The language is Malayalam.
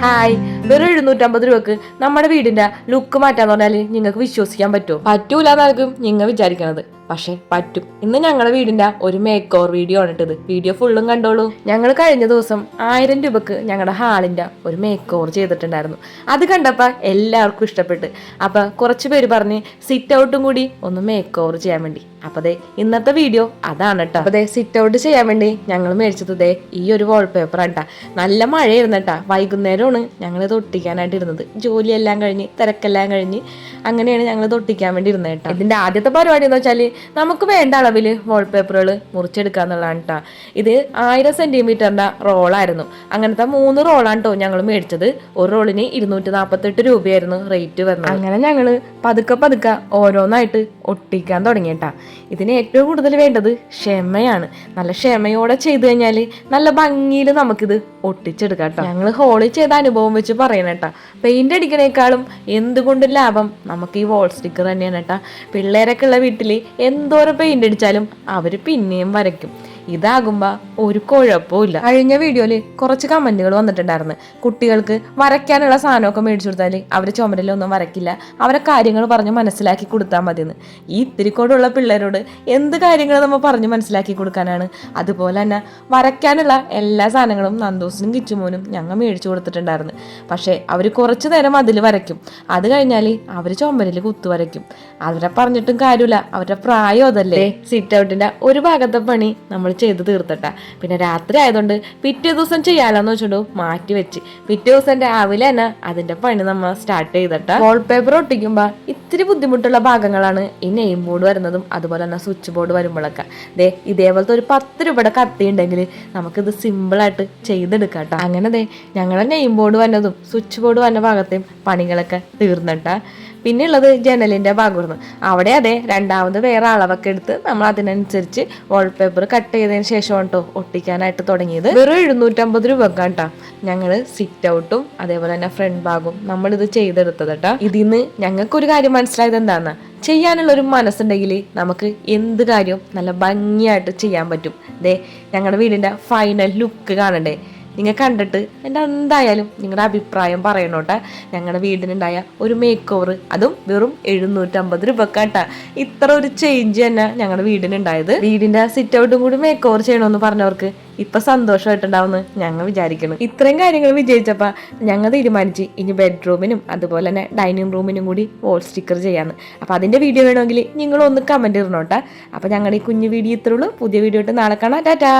Hi. വെറും എഴുന്നൂറ്റമ്പത് രൂപക്ക് നമ്മുടെ വീടിന്റെ ലുക്ക് മാറ്റാന്ന് പറഞ്ഞാൽ നിങ്ങൾക്ക് വിശ്വസിക്കാൻ പറ്റുമോ? പറ്റൂല എന്നായിരിക്കും നിങ്ങൾ വിചാരിക്കണത്. പക്ഷെ പറ്റും. ഇന്ന് ഞങ്ങളുടെ വീടിന്റെ ഒരു മേക്ക് ഓവർ വീഡിയോ ആണ് ഇട്ടത് വീഡിയോ ഫുള്ളും കണ്ടോളൂ. ഞങ്ങൾ കഴിഞ്ഞ ദിവസം ആയിരം രൂപക്ക് ഞങ്ങളുടെ ഹാളിന്റെ ഒരു മേക്ക് ഓവർ ചെയ്തിട്ടുണ്ടായിരുന്നു. അത് കണ്ടപ്പോ എല്ലാവർക്കും ഇഷ്ടപ്പെട്ട്. അപ്പൊ കുറച്ച് പേര് പറഞ്ഞ് സിറ്റ് ഔട്ടും കൂടി ഒന്ന് മേക്ക് ഓവർ ചെയ്യാൻ വേണ്ടി. അപ്പൊ ദേ ഇന്നത്തെ വീഡിയോ അതാണ് കേട്ടോ അപ്പൊ ദേ സിറ്റ് ഔട്ട് ചെയ്യാൻ വേണ്ടി ഞങ്ങൾ മേടിച്ചത് ദേ ഈ ഒരു വാൾപേപ്പർ ആട്ടാ നല്ല മഴയായിരുന്നു കേട്ടാ വൈകുന്നേരമാണ് ഞങ്ങൾ ഇത് ഒട്ടിക്കാനായിട്ട് ഇരുന്നത്. ജോലിയെല്ലാം കഴിഞ്ഞ് തിരക്കെല്ലാം കഴിഞ്ഞ് അങ്ങനെയാണ് ഞങ്ങൾ ഒട്ടിക്കാൻ വേണ്ടി ഇരുന്നത് കേട്ടോ. ഇതിന്റെ ആദ്യത്തെ പരിപാടി എന്ന് വെച്ചാൽ നമുക്ക് വേണ്ട അളവിൽ വാൾപേപ്പറുകൾ മുറിച്ചെടുക്കുക എന്നുള്ളതാണ് കേട്ടോ ഇത് ആയിരം സെന്റിമീറ്ററിന്റെ റോളായിരുന്നു അങ്ങനത്തെ മൂന്ന് റോളാണ് കേട്ടോ ഞങ്ങൾ മേടിച്ചത്. ഒരു റോളിന് ഇരുന്നൂറ്റി നാൽപ്പത്തെട്ട് രൂപയായിരുന്നു റേറ്റ് വന്നത് അങ്ങനെ ഞങ്ങൾ പതുക്കെ പതുക്കെ ഓരോന്നായിട്ട് ഒട്ടിക്കാൻ തുടങ്ങി കേട്ടോ ഇതിന് ഏറ്റവും കൂടുതൽ വേണ്ടത് ക്ഷമയാണ്. നല്ല ക്ഷമയോടെ ചെയ്തു കഴിഞ്ഞാൽ നല്ല ഭംഗിയിൽ നമുക്കിത് ഒട്ടിച്ചെടുക്കാം കേട്ടോ ഞങ്ങൾ ഹോളിൽ ചെയ്ത അനുഭവം വെച്ച് പറയണേട്ടാ പെയിന്റ് അടിക്കണേക്കാളും എന്തുകൊണ്ട് ലാഭം? നമുക്ക് ഈ വോൾ സ്റ്റിക്കർ തന്നെയാണ് കേട്ടോ പിള്ളേരൊക്കെ ഉള്ള വീട്ടിൽ എന്തോരം പെയിന്റ് അടിച്ചാലും അവർ പിന്നെയും വരയ്ക്കും. ഇതാകുമ്പോ ഒരു കുഴപ്പമില്ല കഴിഞ്ഞ വീഡിയോയിൽ കുറച്ച് കമന്റുകൾ വന്നിട്ടുണ്ടായിരുന്നു. കുട്ടികൾക്ക് വരയ്ക്കാനുള്ള സാധനമൊക്കെ മേടിച്ചു കൊടുത്താൽ അവർ ചുമരിലൊന്നും വരയ്ക്കില്ല. അവരെ കാര്യങ്ങൾ പറഞ്ഞ് മനസ്സിലാക്കി കൊടുത്താൽ മതിയെന്ന്. ഈ ഇത്തിരി ഇത്തിരിക്കോടുള്ള പിള്ളേരോട് എന്ത് കാര്യങ്ങൾ നമ്മൾ പറഞ്ഞ് മനസ്സിലാക്കി കൊടുക്കാനാണ്? അതുപോലെ തന്നെ വരയ്ക്കാനുള്ള എല്ലാ സാധനങ്ങളും നന്ദോസിനും കിച്ചുമോനും ഞങ്ങൾ മേടിച്ചു കൊടുത്തിട്ടുണ്ടായിരുന്നു. പക്ഷേ അവർ കുറച്ച് നേരം അതിൽ വരയ്ക്കും. അത് കഴിഞ്ഞാൽ അവർ ചുമരിൽ കുത്തു വരയ്ക്കും. അവരെ പറഞ്ഞിട്ടും കാര്യമില്ല. അവരുടെ പ്രായം അതല്ലേ സിറ്റ് ഔട്ടിന്റെ ഒരു ഭാഗത്തെ പണി നമ്മൾ ചെയ്ത് തീർത്തട്ട. പിന്നെ രാത്രി ആയതുകൊണ്ട് പിറ്റേ ദിവസം ചെയ്യാലോന്ന് വെച്ചോണ്ട് മാറ്റി വെച്ച്. പിറ്റേ ദിവസം രാവിലെ തന്നെ അതിന്റെ പണി നമ്മൾ സ്റ്റാർട്ട് ചെയ്തിട്ട വാൾപേപ്പർ ഒട്ടിക്കുമ്പോ ഇത്തിരി ബുദ്ധിമുട്ടുള്ള ഭാഗങ്ങളാണ് ഈ നെയിം ബോർഡ് വരുന്നതും അതുപോലെ തന്നെ സ്വിച്ച് ബോർഡ് വരുമ്പോഴൊക്കെ. ദേ ഇതേപോലത്തെ ഒരു പത്ത് രൂപയുടെ കത്തി ഉണ്ടെങ്കിൽ നമുക്കിത് സിമ്പിളായിട്ട് ചെയ്തെടുക്കാം കേട്ടോ അങ്ങനെ ദേ ഞങ്ങളുടെ നെയിം ബോർഡ് വന്നതും സ്വിച്ച് ബോർഡ് വന്ന ഭാഗത്തെയും പണികളൊക്കെ തീർന്നിട്ടാ പിന്നെ ഉള്ളത് ജനലിന്റെ ഭാഗമായിരുന്നു. അവിടെ അതെ രണ്ടാമത് വേറെ അളവൊക്കെ എടുത്ത് നമ്മൾ അതിനനുസരിച്ച് വാൾപേപ്പർ കട്ട് ചെയ്തതിന് ശേഷം കേട്ടോ ഒട്ടിക്കാനായിട്ട് തുടങ്ങിയത്. വെറും എഴുന്നൂറ്റമ്പത് രൂപ കേട്ടോ ഞങ്ങൾ സിറ്റ് ഔട്ടും അതേപോലെ തന്നെ ഫ്രണ്ട് ഭാഗവും നമ്മളിത് ചെയ്തെടുത്തത് കേട്ടോ ഇതിന്ന് ഞങ്ങൾക്കൊരു കാര്യം മനസ്സിലായത് എന്താണെന്ന് ചെയ്യാനുള്ള ഒരു മനസ്സുണ്ടെങ്കിൽ നമുക്ക് എന്ത് കാര്യവും നല്ല ഭംഗിയായിട്ട് ചെയ്യാൻ പറ്റും. ദേ ഞങ്ങളുടെ വീടിന്റെ ഫൈനൽ ലുക്ക് കാണണ്ടേ? നിങ്ങൾ കണ്ടിട്ട് എന്റെ എന്തായാലും നിങ്ങളുടെ അഭിപ്രായം പറയണോട്ടെ. ഞങ്ങളുടെ വീടിനുണ്ടായ ഒരു മേക്ക് ഓവർ അതും വെറും എഴുന്നൂറ്റമ്പത് രൂപക്കാട്ടാ. ഇത്ര ഒരു ചേഞ്ച് തന്നെ ഞങ്ങളുടെ വീടിനുണ്ടായത്. വീടിന്റെ സിറ്റ് ഔട്ടും കൂടി മേക്ക് ഓവർ ചെയ്യണമെന്ന് പറഞ്ഞവർക്ക് ഇപ്പൊ സന്തോഷമായിട്ടുണ്ടാവുമെന്ന് ഞങ്ങൾ വിചാരിക്കുന്നു ഇത്രയും കാര്യങ്ങൾ വിജയിച്ചപ്പോൾ ഞങ്ങൾ തീരുമാനിച്ച് ഇനി ബെഡ്റൂമിനും അതുപോലെ തന്നെ ഡൈനിങ് റൂമിനും കൂടി വോൾ സ്റ്റിക്കർ ചെയ്യാന്ന്. അപ്പൊ അതിന്റെ വീഡിയോ വേണമെങ്കിൽ നിങ്ങളൊന്ന് കമന്റ് ഇടണോട്ടെ. അപ്പൊ ഞങ്ങളുടെ ഈ കുഞ്ഞു വീഡിയോ ഇത്രയുള്ളൂ പുതിയ വീഡിയോ ഇട്ട് നാളെ കാണാം. ടാറ്റാ!